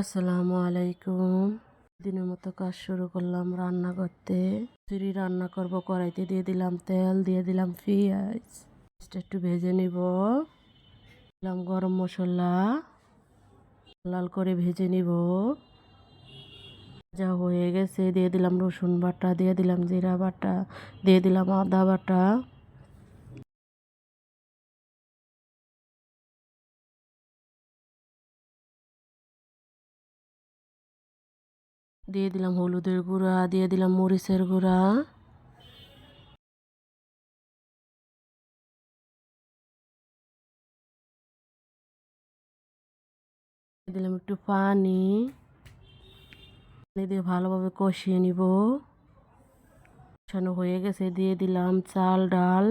আসসালামু আলাইকুম। দিনের মতো কাজ শুরু করলাম রান্না করতে চুরি রান্না করব, কড়াইতে দিয়ে দিলাম তেল, দিয়ে দিলাম পেঁয়াজ। একটু ভেজে নিব। দিলাম গরম মশলা। লাল করে ভেজে নিব। যা হয়ে গেছে, দিয়ে দিলাম রসুন বাটা, দিয়ে দিলাম জিরা বাটা, দিয়ে দিলাম আদা বাটা। দিয়ে দিলাম হলুদের গুঁড়া, দিয়ে দিলাম মরিচের গুঁড়া। দিলাম একটু পানি। পানি দিয়ে ভালোভাবে কষিয়ে নিব। কষানো হয়ে গেছে, দিয়ে দিলাম চাল, ডাল।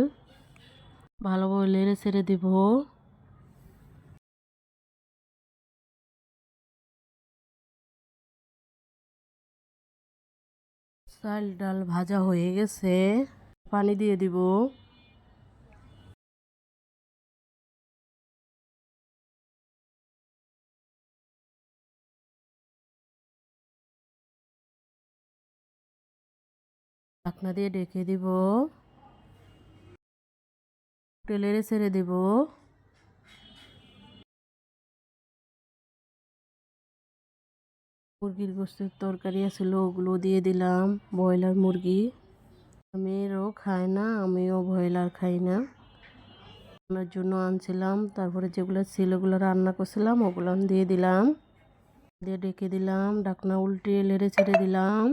ভালোভাবে লেড়ে ছেড়ে দিব। চাল ডাল ভাজা হয়ে গেছে। পানি দিয়ে দিব। ঢাকনা দিয়ে ডেকে দিব। টেলেরে ছেড়ে দিব। মুরগির গোস্তের তরকারি আছিল ওগুলো দিয়ে দিলাম, ব্রয়লার মুরগি। মেয়েরও খায় না, আমিও ব্রয়লার খাই না। ওনার জন্য আনছিলাম, তারপরে যেগুলো ছিল ওগুলো রান্না করছিলাম, ওগুলো দিয়ে দিলাম। দিয়ে ডেকে দিলাম, ডাকনা উল্টে লেড়ে ছেড়ে দিলাম।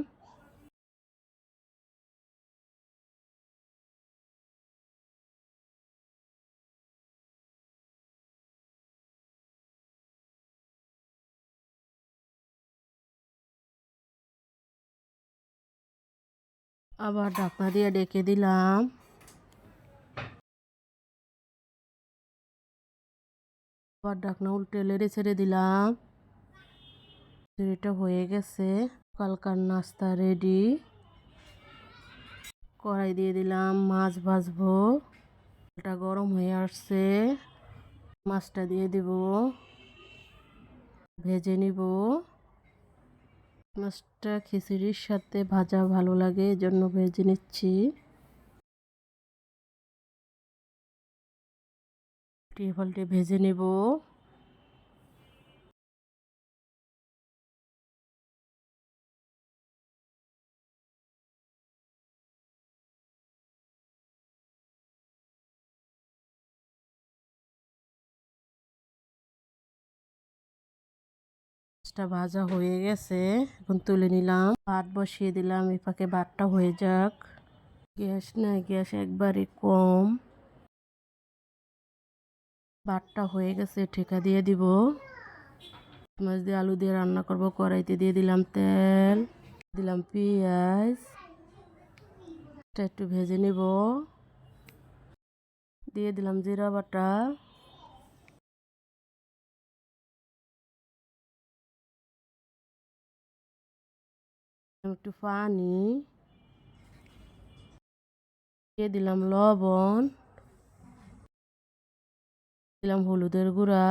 আবার ঢাকনা দিয়ে ডেকে দিলাম। আবার ঢাকনা উল্টে লেড়ে ছেড়ে দিলাম। এটা হয়ে গেছে। কালকার নাস্তা রেডি কড়াই দিয়ে দিলাম, মাছ ভাজবো। এটা গরম হয়ে আসছে। মাছটা দিয়ে দিব। ভেজে নিব। মাছটা খিচুড়ির সাথে ভাজা ভালো লাগে জন্য ভেজে নিচ্ছি। পাল্টে ভেজে নেব। মাছটা ভাজা হয়ে গেছে। এখন তুলে নিলাম। ভাত বসিয়ে দিলাম। এই পাকে ভাতটা হয়ে যাক। গ্যাস নাই, গ্যাস একবারে কম। ভাতটা হয়ে গেছে, ঠেকা দিয়ে দিব। মাছ দিয়ে আলু দিয়ে রান্না করব, কড়াইতে দিয়ে দিলাম তেল, দিলাম পেঁয়াজ। একটু ভেজে নিব। দিয়ে দিলাম জিরা বাটা। একটু পানি দিয়ে দিলাম লবণ, দিলাম হলুদের গুঁড়া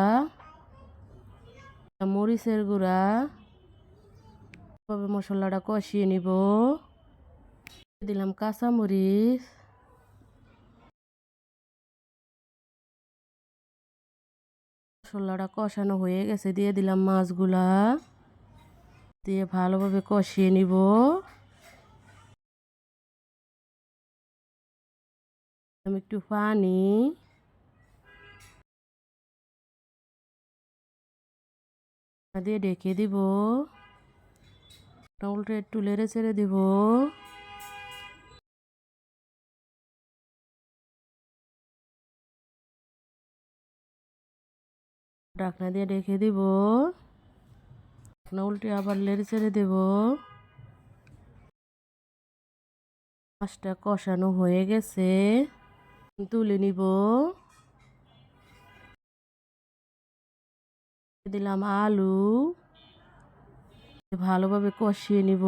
মরিচের গুঁড়া। তবে মশলাটা কষিয়ে নিব। দিলাম কাঁচামরিচ। মশলাটা কষানো হয়ে গেছে, দিয়ে দিলাম মাছগুলা। দিয়ে ভালোভাবে কষিয়ে নিব। একটু পানি। দিয়ে ডেকে দিব। উল্টে একটু লেড়ে ছেড়ে দিব। ডাকনা দিয়ে ডেকে দিব। ঢাকনা উল্টে আবার লেড়ে ছেড়ে দেব। মাছটা কষানো হয়ে গেছে। তুলে নিব। দিলাম আলু। ভালোভাবে কষিয়ে নিব।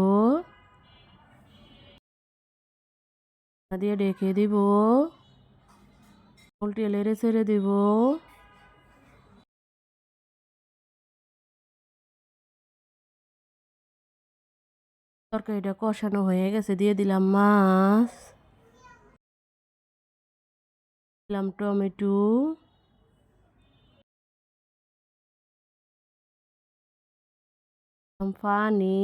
দিয়ে ডেকে দিব। উল্টে লেড়ে ছেড়ে দিব। তরকারিটা কষানো হয়ে গেছে, দিয়ে দিলাম মাছ। দিলাম টমেটো। পানি।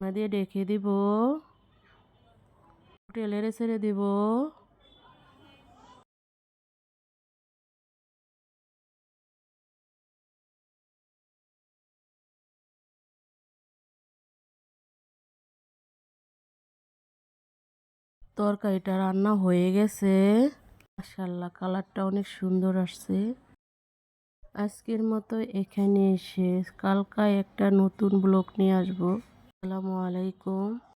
দিয়ে ডেকে দিব। টেলেরে ছেড়ে দিব। তরকারিটা রান্না হয়ে গেছে। মাসাল্লাহ কালারটা অনেক সুন্দর আসছে। আজকের মতো এখানে শেষ কালকায় একটা নতুন ব্লক নিয়ে আসব। আসসালামু আলাইকুম।